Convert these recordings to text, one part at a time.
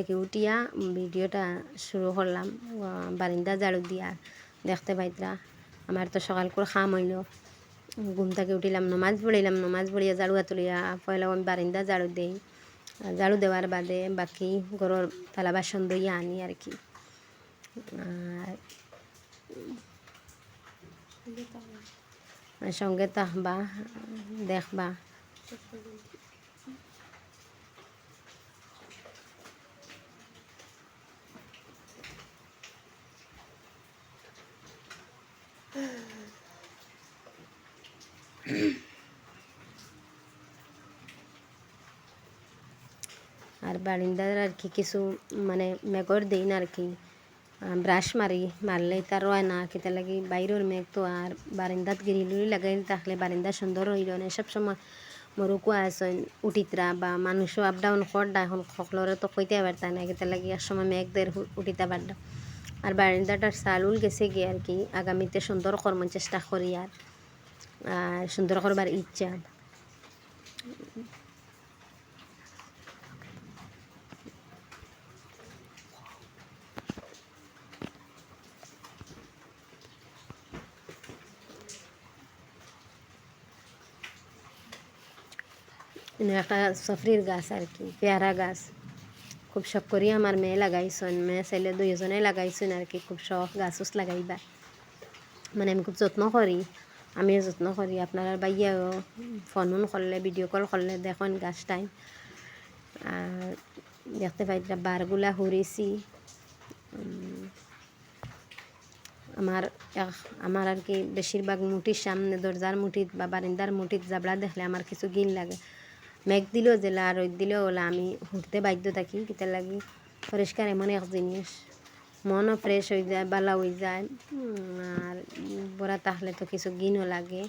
তাকে উঠিয়া ভিডিওটা শুরু করলাম। বারিন্দা ঝাড়ু দিয়া দেখতে পাইতরা। আমার তো সকাল করে খাম হইল। ঘুম থেকে উঠিলাম, নমাজ পড়িলাম নমাজ পড়িয়া ঝাড়ুয়া তুলিয়া পয়লা আমি বারিন্দা ঝাড়ু দেই। ঝাড়ু দেওয়ার বাদে বাকি ঘরের থালা বাসন দইয়া আনি আর কি। সঙ্গে তাহবা দেখবা। আর বারিন্দার আর কি কিছু মানে মেঘর দিই না আর কি। ব্রাশ মারি, মারলে তার রয় না, কিতা লাগি বাইরের মেঘ তো আর বারিন্দাত গিরিলুরি লাগাই থাকলে বারিন্দা সুন্দর হইল না। সব সময় মরুকু আসেন উঠিতরা বা মানুষও আপ ডাউন করডা এখন সকলরে তো কইতে পারতা না কিতা লাগি এক সময় মেঘদের উঠিতে পারডা আর বারিন্দাটার চালুল গেছে গিয়ে আর কি, আগামীতে সুন্দর কর্ম চেষ্টা করি আর সুন্দর করবার ইচ্ছা। একটা সফরির গাছ আর কি পেয়ারা গাছ খুব শখ করি আমার মেয়ে লাগাইছেন মেয়ে ছেলে দুইজনে লাগাইছেন আর কি খুব শখ গাছ উছ লাগাইবা মানে আমি খুব যত্ন করি আমিও যত্ন করি আপনারা বাইয়াও ফোন করলে ভিডিও কল করলে দেখুন গাছটাই আর দেখতে পাই বারগুলা হুরিছি আমার আমার আর কি বেশিরভাগ মুটির সামনে দরজার মুঠিত বা বারিন্দার মুঠিত জাবড়া দেখলে আমার কিছু গিন লাগে মেঘ দিলেও জেলা রোদ দিলেও ওলা। আমি উঠতে বাধ্য থাকি কিতা লাগি পরিষ্কার এমন এক জিনিস মনও ফ্রেশ হয়ে যায়, বালা হয়ে যায়। আর বড়া তাহলে তো কিছু গিনও লাগে।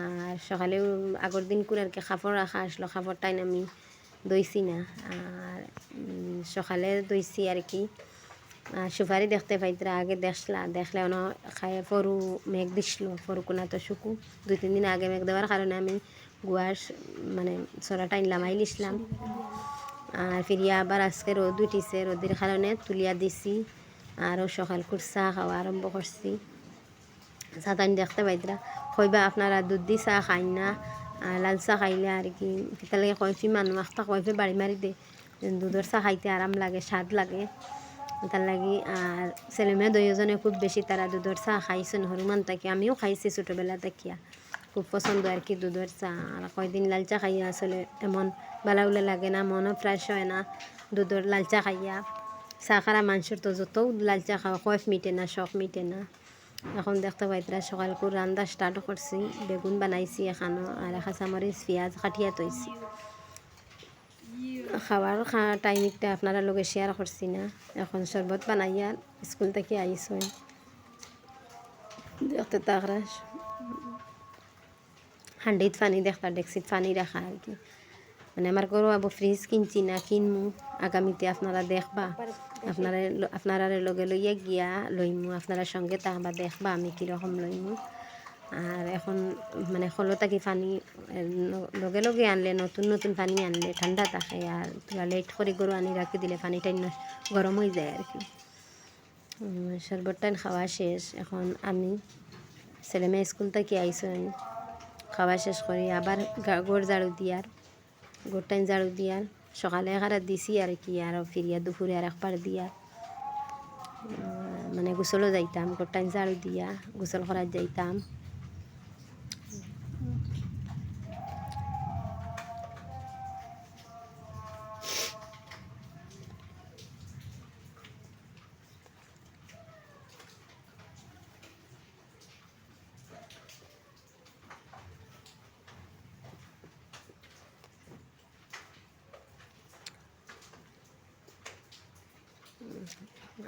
আর সকালেও আগের দিন করে আর কি খাফর রাখা আসলো খাফরটাই আমি দইছি না। আর সকালে দইছি আর কি। আর সুপারি দেখতে পাইতরা, আগে দেখলা, দেখলে অন খায় ফরু মেঘ দিছিল ফরু কোনা তো শুকু দুই তিন দিন আগে মেঘ দেওয়ার কারণে আমি গুয়ার মানে সরাটা লামাই লিসলাম আর ফিরিয়া আবার আজকে রোদ উঠিছে, রোদের কারণে তুলিয়া দিছি। আরও সকাল করে চা খাওয়া আরম্ভ করছি। চা তাই দেখতে পাইতরা কইবা আপনারা দুধ দি চাহ খাই না লাল চাহ খাইলে আর কি। কেতালেগে কয়ফি মানুষ একটা কয়ফি বাড়ি মারি দে। দুধের চাহ খাইতে আরাম লাগে, স্বাদ লাগে। তার লাগি আর ছেলে মেয়ে দুইজনে খুব বেশি তারা দুধের চাহ খাইছেন হনুমান তাকে আমিও খাইছি ছোটোবেলা দেখিয়া খুব পছন্দ আর কি দুধের চা। আর কয়দিন লাল চা খাইয়া আসলে এমন বালাউলে লাগে না, মনও ফ্রেশ হয় না দুধের লাল চা খাইয়া। চা খারা মানুষের তো যত লাল চা খাওয়া কয়ফ মিটে না, শখ মিটে না। এখন দেখতে পাইতরা সকাল করে রান্না স্টার্ট করছি, বেগুন বানাইছি এখানো আর কাঁচামরিচ পেঁয়াজ কাটিয়া তৈছি খাওয়ার খা টাইমটা আপনারা লগে শেয়ার করছি না। এখন শরবত বানাইয়া স্কুল থেকে আইসো দেখতে তাকরা হান্ডিত পানি দেখতা ডেক্সিত পানি রাখা আর কি। মানে আমার ঘরও আবার ফ্রিজ কিনছি না কিনমু। আগামীতে আপনারা দেখবা। আপনারা আপনারা লগে লইয়া গিয়া লইমু। আপনারা সঙ্গে তাহবা দেখবা আমি কীরকম লইমু। আর এখন মানে হলতাকি পানি লগে লগে আনলে নতুন নতুন পানি আনলে ঠান্ডা থাকে আর পুরা লেট করে গরু আনি রাখি দিলে পানিটা গরম হয়ে যায় আর কি। উম, শরবতটান খাওয়া শেষ। এখন আমি ছেলে মেয়ে স্কুল থেকে আইসেন খাওয়া শেষ করি আবার গোড় ঝাড়ু দিয়ার গোড়টাইন ঝাড়ু দিয়ার সকালে এগারা দিছি আর কি আর ফিরিয়া দুপুরে আর একবার দিয়ার মানে গোসলও যাইতাম গোটাইন ঝাড়ু দিয়া গোসল করার যাইতাম।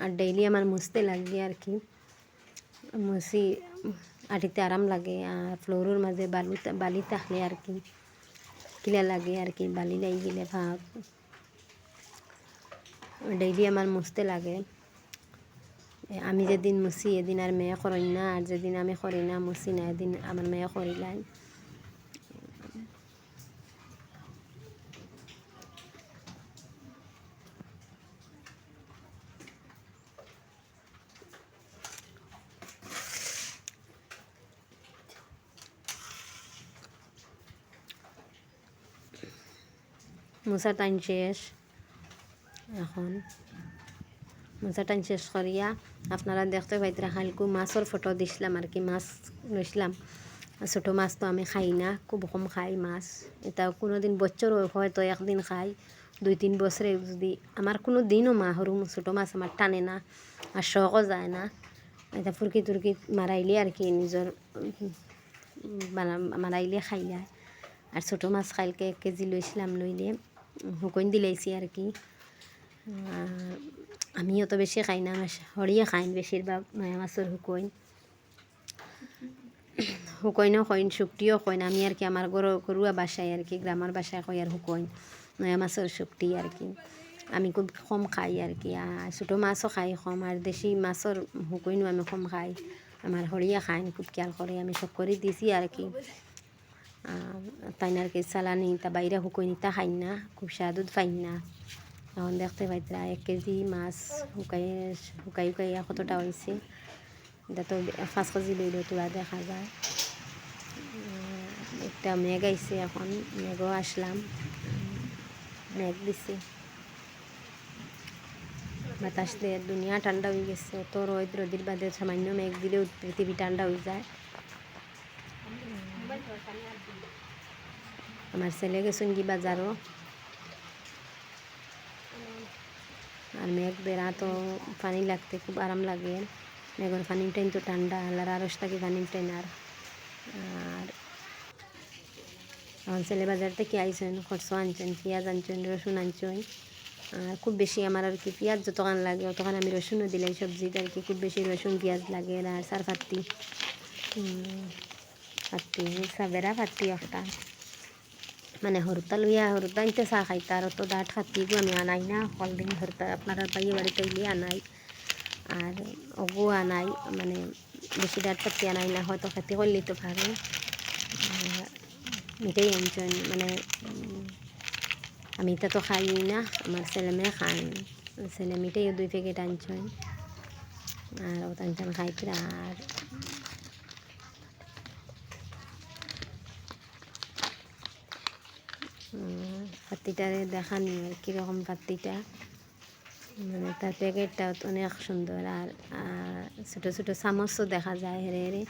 আর ডেইলি আমার মুছতে লাগে আর কি। মুছি আটিতে আরাম লাগে আর ফ্লোরের মাঝে বালু বালি থাকলে আর কি। কিলা লাগে আর কি, বালি লাই গেলে ভাব ডেইলি আমার মুছতে লাগে। আমি যেদিন মুছি এদিন আর মেয়ে করি না, আর যেদিন আমি করি না, মুছি না, এদিন আমার মেয়ে করিলাই মুসা টাইম শেষ এখন মুসা টাইম শেষ করিয়া আপনারা দেখতে পাইতরা হালকু মাছের ফটো দিছিলাম আর কি মাছ লইছিলাম ছোটো মাছ তো আমি খাই না খুব কম খাই মাছ এটা কোনো দিন বছর হয়তো একদিন খাই দুই তিন বছরে যদি আমার কোনো দিনও মা সরু ছোটো মাছ আমার টানে না আর শখও যায় না এটা ফুরকি তুরকি মারাইলে আর কি নিজের মারাইলে খাই যায় আর ছোটো মাছ খাইলকে এক কেজি লইছিলাম লইলে শুকন দিলাইছি আর কি। আমি অত বেশি খাই না আমার হরিয়ে খাই বেশিরভাগ নয়া মাছের শুকইন। শুকইনও কইন শুকটিও কইন। আমি আর কি আমার গরু গরুয়া বাসায় আর কি গ্রামের বাসায় কই আর শুকইন, নয়া মাছের শুকটি আর কি। আমি খুব কম খাই আর কি। ছোটো মাছও খাই কম আর দেশি মাছের শুকইনও আমি কম খাই। আমার হরিয়া খাই খুব খেয়াল করে আমি সব করে দিছি আর কি। তাই কে চালানি তা বাইরে শুকইনি তা খাই না খুব স্বাদুত পাই না। এখন দেখতে পাইতরা এক কেজি মাছ শুকাই শুকাই শুকাইয়া কতটা হয়েছে এটা তো পাঁচ কেজি লইলেও তোরা দেখা যায়। একটা মেঘ আইছে এখন মেঘও আসলাম। মেঘ দিছে। বাতাস দিয়ে দুনিয়া ঠান্ডা হয়ে গেছে। অত রোদ রোদির বাদে সামান্য মেঘ দিলেও পৃথিবী ঠান্ডা হয়ে যায়। আমার ছেলে গেছেন কি বাজারও? আর মেঘ বেড়া তো পানি লাগতে খুব আরাম লাগে। মেঘর পানি টাইম তো ঠান্ডা, আল্লাহর আরস থাকি পানি টাইম আর। আর আমার ছেলে বাজার থেকে আইসেন খরচ আনছেন, পেঁয়াজ আনছেন, রসুন আনছেন। আর খুব বেশি আমার আর কি পেঁয়াজ যতক্ষণ লাগে তখন আমি রসুনও দিলাই সবজিতে আর কি, খুব বেশি রসুন, পেঁয়াজ লাগে আর সার ফাত্তি সাবেরা ফাত্তি একটা মানে হরতা লইয়া হরতা আনতে চা খাইতা আর তো দাঁত খাতি আমি আনাই না কলদিন হরতা আপনারা বাইয়ে বাড়িতে গিয়ে আনাই আর অগু আনাই মানে বেশি দাঁত খাতি আনাই না হয়তো খাতি করলেই তো পারে এটাই আনছেন মানে আমি এটা তো খাই না আমার ছেলে মেয়ে খান ছেলে মেয়েটাই দুই প্যাকেট আনছেন আর ও আনছেন খাইতে আর দেখা দেখানি আর কীরকম পাত্তিটা মানে তার প্যাকেটটা অনেক সুন্দর আর ছোটো ছোটো চামচও দেখা যায়, হেরে হেরে।